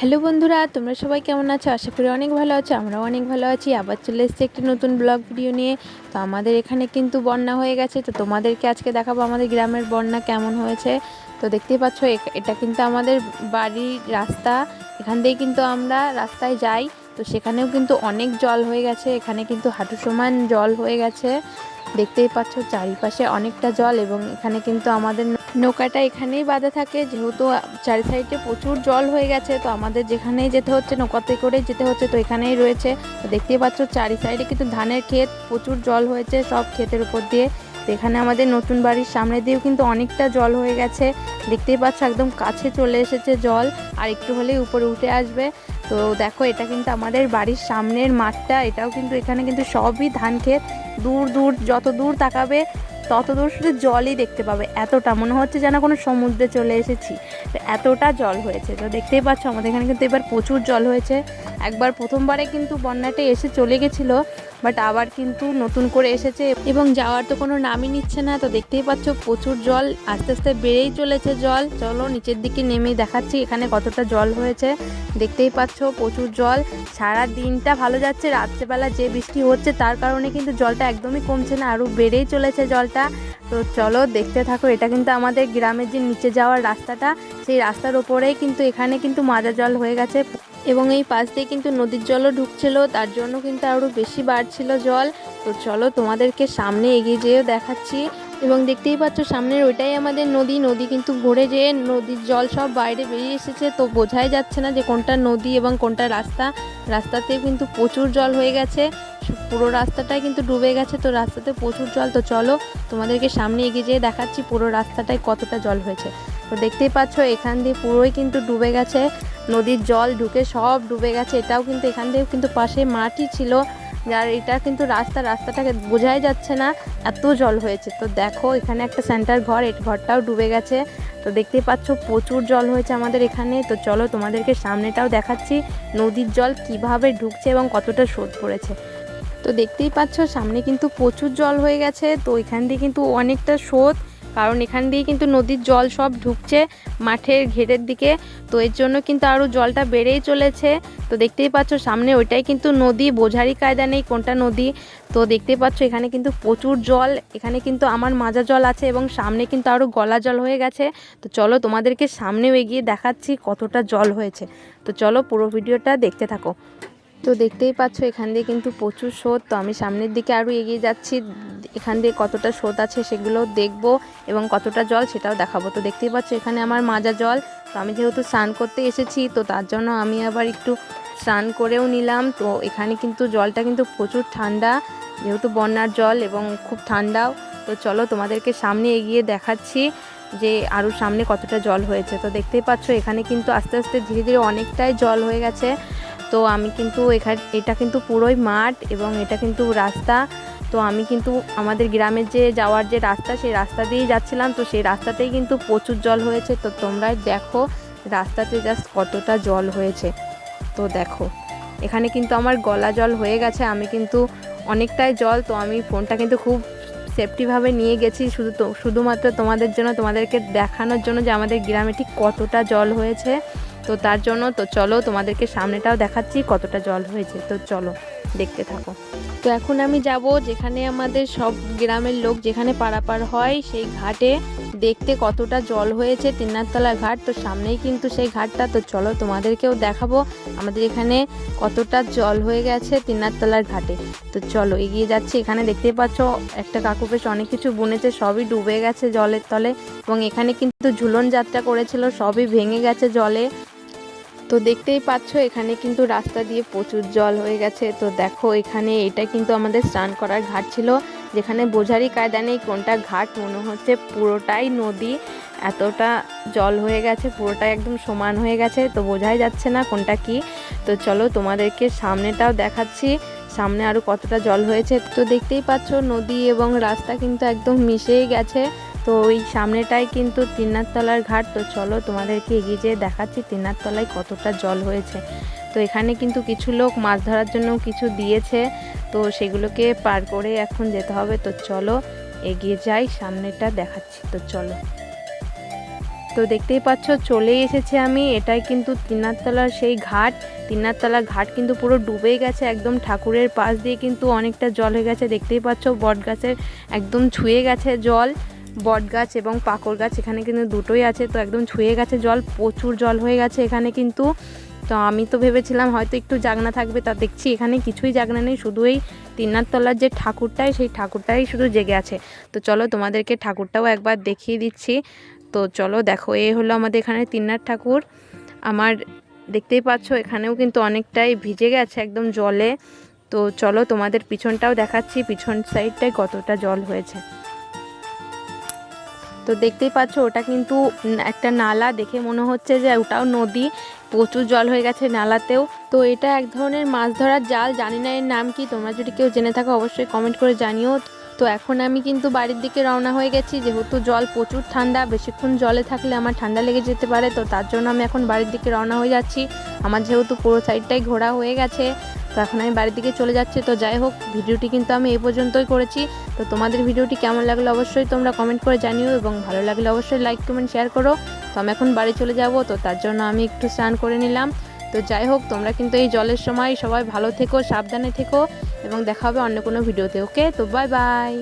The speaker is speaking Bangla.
হ্যালো বন্ধুরা, তোমরা সবাই কেমন আছো? আশা করি অনেক ভালো আছো, আমরাও অনেক ভালো আছি। আবার চলে এসেছি একটি নতুন ব্লগ ভিডিও নিয়ে। তো আমাদের এখানে কিন্তু বন্যা হয়ে গেছে। তো তোমাদেরকে আজকে দেখাবো আমাদের গ্রামের বন্যা কেমন হয়েছে। তো দেখতেই পাচ্ছ এটা কিন্তু আমাদের বাড়ির রাস্তা। এখান দিয়ে কিন্তু আমরা রাস্তায় যাই। তো সেখানেও কিন্তু অনেক জল হয়ে গেছে। এখানে কিন্তু হাঁটু সমান জল হয়ে গেছে। দেখতেই পাচ্ছ, চারিপাশে অনেকটা জল এবং এখানে কিন্তু আমাদের নৌকাটা এখানেই বাঁধা থাকে, যেহেতু চারি সাইডে প্রচুর জল হয়ে গেছে, তো আমাদের যেখানেই যেতে হচ্ছে, নৌকাতে করে যেতে হচ্ছে, তো এখানেই রয়েছে। তো দেখতেই পাচ্ছ চারি সাইডে কিন্তু ধানের ক্ষেত, প্রচুর জল হয়েছে সব ক্ষেতের উপর দিয়ে। তো এখানে আমাদের নতুন বাড়ির সামনে দিয়েও কিন্তু অনেকটা জল হয়ে গেছে। দেখতেই পাচ্ছ, একদম কাছে চলে এসেছে জল, আর একটু হলেই উপরে উঠে আসবে। তো দেখো, এটা কিন্তু আমাদের বাড়ির সামনের মাঠটা, এটাও কিন্তু এখানে কিন্তু সবই ধান ক্ষেত। দূর দূর, যত দূর তাকাবে তত দূর শুধু জলই দেখতে পাবে। এতটা মনে হচ্ছে যেন কোনো সমুদ্রে চলে এসেছি। তো এতটা জল হয়েছে। তো দেখতেই পাচ্ছ আমাদের এখানে কিন্তু এবার প্রচুর জল হয়েছে। একবার প্রথমবারে কিন্তু বন্যাটা এসে চলে গেছিল। বাট আবার কিন্তু নতুন করে এসেছে এবং যাওয়ার তো কোনো নামই নিচ্ছে না। তো দেখতেই পাচ্ছ প্রচুর জল, আস্তে আস্তে বেড়েই চলেছে জল। চলো নিচের দিকে নেমেই দেখাচ্ছি এখানে কতটা জল হয়েছে। দেখতেই পাচ্ছ প্রচুর জল। সারা দিনটা ভালো যাচ্ছে, রাত্রেবেলা যে বৃষ্টি হচ্ছে তার কারণে কিন্তু জলটা একদমই কমছে না, আরও বেড়েই চলেছে জলটা। তো চলো দেখতে থাকো, এটা কিন্তু আমাদের গ্রামের যে নিচে যাওয়ার রাস্তাটা, সেই রাস্তার ওপরেই কিন্তু এখানে কিন্তু মাজা জল হয়ে গেছে। এবং এই পাশ দিয়ে কিন্তু নদীর জলও ঢুকছিল, তার জন্য কিন্তু আরও বেশি বাড়ছিল জল। তো চলো তোমাদেরকে সামনে এগিয়ে যেয়েও দেখাচ্ছি। এবং দেখতেই পাচ্ছ সামনের ওইটাই আমাদের নদী নদী কিন্তু ভরে যেয়ে নদীর জল সব বাইরে বেরিয়ে এসেছে। তো বোঝাই যাচ্ছে না যে কোনটা নদী এবং কোনটা রাস্তা। রাস্তাতেও কিন্তু প্রচুর জল হয়ে গেছে, পুরো রাস্তাটাই কিন্তু ডুবে গেছে। তো রাস্তাতে প্রচুর জল, তো চলো তোমাদেরকে সামনে এগিয়ে যেয়ে দেখাচ্ছি পুরো রাস্তাটায় কতটা জল হয়েছে। তো দেখতেই পাচ্ছ, এখান দিয়ে পুরোই কিন্তু ডুবে গেছে। নদীর জল ঢুকে সব ডুবে গেছে। এটাও কিন্তু এখান দিয়েও কিন্তু পাশে মাটি ছিল, যার এটা কিন্তু রাস্তা, রাস্তাটাকে বোঝাই যাচ্ছে না, এত জল হয়েছে। তো দেখো, এখানে একটা সেন্টার ঘর এই ঘরটাও ডুবে গেছে। তো দেখতেই পাচ্ছ, প্রচুর জল হয়েছে আমাদের এখানে। তো চলো তোমাদেরকে সামনেটাও দেখাচ্ছি, নদীর জল কীভাবে ঢুকছে এবং কতটা শোধ পড়েছে। তো দেখতেই পাচ্ছ, সামনে কিন্তু প্রচুর জল হয়ে গেছে। তো এখান দিয়ে কিন্তু অনেকটা স্রোত। কারণ এখান দিয়ে কিন্তু নদীর জল সব ঢুকছে মাঠের ঘেরের দিকে। তো এর জন্য কিন্তু আরও জলটা বেড়েই চলেছে। তো দেখতেই পাচ্ছ সামনে ওইটাই কিন্তু নদী, বোঝারই কায়দা নেই কোনটা নদী। তো দেখতেই পাচ্ছ এখানে কিন্তু প্রচুর জল, এখানে কিন্তু আমার মাজা জল আছে এবং সামনে কিন্তু আরও গলা জল হয়ে গেছে। তো চলো তোমাদেরকে সামনেও এগিয়ে দেখাচ্ছি কতটা জল হয়েছে। তো চলো পুরো ভিডিওটা দেখতে থাকো। তো দেখতেই পাচ্ছ এখান দিয়ে কিন্তু প্রচুর স্রোত। তো আমি সামনের দিকে আরও এগিয়ে যাচ্ছি। এখান দিয়ে কতটা স্রোত আছে সেগুলো দেখব এবং কতটা জল সেটাও দেখাবো। তো দেখতেই পাচ্ছ এখানে আমার মাজা জল। তো আমি যেহেতু স্নান করতে এসেছি, তো তার জন্য আমি আবার একটু স্নান করেও নিলাম। তো এখানে কিন্তু জলটা কিন্তু প্রচুর ঠান্ডা, যেহেতু বন্যার জল এবং খুব ঠান্ডাও। তো চলো তোমাদেরকে সামনে এগিয়ে দেখাচ্ছি যে আরও সামনে কতটা জল হয়েছে। তো দেখতেই পাচ্ছ এখানে কিন্তু আস্তে আস্তে ধীরে ধীরে অনেকটাই জল হয়ে গেছে। তো আমি কিন্তু এখানে, এটা কিন্তু পুরোই মাঠ এবং এটা কিন্তু রাস্তা। তো আমি কিন্তু আমাদের গ্রামের যে যাওয়ার যে রাস্তা, সেই রাস্তা দিয়েই যাচ্ছিলাম। তো সেই রাস্তাতেই কিন্তু প্রচুর জল হয়েছে। তো তোমরাই দেখো রাস্তাতে জাস্ট কতটা জল হয়েছে। তো দেখো, এখানে কিন্তু আমার গলা জল হয়ে গেছে। আমি কিন্তু অনেকটাই জল, তো আমি ফোনটা কিন্তু খুব সেফটিভাবে নিয়ে গেছি। শুধু তো, শুধুমাত্র তোমাদের জন্য, তোমাদেরকে দেখানোর জন্য যে আমাদের গ্রামে ঠিক কতটা জল হয়েছে। তো তার জন্য তো চলো তোমাদেরকে সামনেটাও দেখাচ্ছি কতটা জল হয়েছে। তো চলো, দেখতে থাকো। তো এখন আমি যাব যেখানে আমাদের সব গ্রামের লোক যেখানে পারাপার হয়, সেই ঘাটে। দেখতে কতটা জল হয়েছে তিনারতলা ঘাট, তো সামনেই কিন্তু সেই ঘাটটা। তো চলো তোমাদেরকেও দেখাবো আমাদের এখানে কতটা জল হয়ে গেছে তিনারতলার ঘাটে। তো চলো এগিয়ে যাচ্ছি, এখানে দেখতে পাচ্ছ একটা কাকু বেশ অনেক কিছু বুনেছে, সবই ডুবে গেছে জলের তলে। এবং এখানে কিন্তু ঝুলন যাত্রা করেছিল, সবই ভেঙে গেছে জলে। তো দেখতেই পাচ্ছ, এখানে কিন্তু রাস্তা দিয়ে প্রচুর জল হয়ে গেছে। তো দেখো, এখানে এটা কিন্তু আমাদের স্নান করার ঘাট ছিল, যেখানে বোঝারই কায়দা নেই কোনটা ঘাট। মনে হচ্ছে পুরোটাই নদী, এতটা জল হয়ে গেছে, পুরোটাই একদম সমান হয়ে গেছে, তো বোঝাই যাচ্ছে না কোনটা কি। তো চলো তোমাদেরকে সামনেটাও দেখাচ্ছি, সামনে আরও কতটা জল হয়েছে। তো দেখতেই পাচ্ছ, নদী এবং রাস্তা কিন্তু একদম মিশেই গেছে। তো ওই সামনেটাই কিন্তু তিনারতলার ঘাট। তো চলো তোমাদেরকে এগিয়ে যেয়ে দেখাচ্ছি তিনারতলায় কতটা জল হয়েছে। তো এখানে কিন্তু কিছু লোক মাছ ধরার জন্য কিছু দিয়েছে। তো সেগুলোকে পার করে এখন যেতে হবে। তো চলো এগিয়ে যাই, সামনেটা দেখাচ্ছি। তো চলো। তো দেখতেই পাচ্ছ চলে এসেছে আমি। এটাই কিন্তু তিনারতলার সেই ঘাট। তিনারতলার ঘাট কিন্তু পুরো ডুবেই গেছে, একদম ঠাকুরের পাশ দিয়ে কিন্তু অনেকটা জল হয়ে গেছে। দেখতেই পাচ্ছ বট গাছের একদম ছুঁয়ে গেছে জল। বট গাছ এবং পাকড় গাছ এখানে কিন্তু দুটোই আছে, তো একদম ছুঁয়ে গেছে জল, প্রচুর জল হয়ে গেছে এখানে কিন্তু। তো আমি তো ভেবেছিলাম হয়তো একটু জাগনা থাকবে, তা দেখছি এখানে কিছুই জাগনা নেই, শুধু এই তিনার তলার যে ঠাকুরটাই, সেই ঠাকুরটাই শুধু জেগে আছে। তো চলো তোমাদেরকে ঠাকুরটাও একবার দেখিয়ে দিচ্ছি। তো চলো দেখো, এ হলো আমাদের এখানে তিনার ঠাকুর। আমার দেখতেই পাচ্ছ, এখানেও কিন্তু অনেকটাই ভিজে গেছে একদম জলে। তো চলো তোমাদের পিছনটাও দেখাচ্ছি, পিছন সাইডটায় কতটা জল হয়েছে। তো দেখতেই পাচ্ছ, ওটা কিন্তু একটা নালা। দেখে মনে হচ্ছে যে ওটাও নদী। প্রচুর জল হয়ে গেছে নালাতেও। তো এটা এক ধরনের মাছ ধরার জাল। জানি না এর নাম কি। তোমরা যদি কেউ জেনে থাকো, অবশ্যই কমেন্ট করে জানিও। তো এখন আমি কিন্তু বাড়ির দিকে রওনা হয়ে গেছি। যেহেতু জল প্রচুর ঠান্ডা, বেশিক্ষণ জলে থাকলে আমার ঠান্ডা লেগে যেতে পারে। তো তার জন্য আমি এখন বাড়ির দিকে রওনা হয়ে যাচ্ছি। আমার যেহেতু পুরো সাইডটাই ঘোরা হয়ে গেছে। তো এখন আমি বাড়ির দিকে চলে যাচ্ছি। তো যাই হোক, ভিডিওটি কিন্তু আমি এই পর্যন্তই করেছি। তো তোমাদের ভিডিওটি কেমন লাগল অবশ্যই তোমরা কমেন্ট করে জানিও এবং ভালো লাগলে অবশ্যই লাইক কমেন্ট শেয়ার করো। তো আমি এখন বাড়ি চলে যাব, তো তার জন্য আমি একটু স্নান করে নিলাম। তো যাই হোক, তোমরা কিন্তু এই জলের সময় সবাই ভালো থেকো, সাবধানে থেকো এবং দেখা হবে অন্য কোনো ভিডিওতে ওকে তো বাই বাই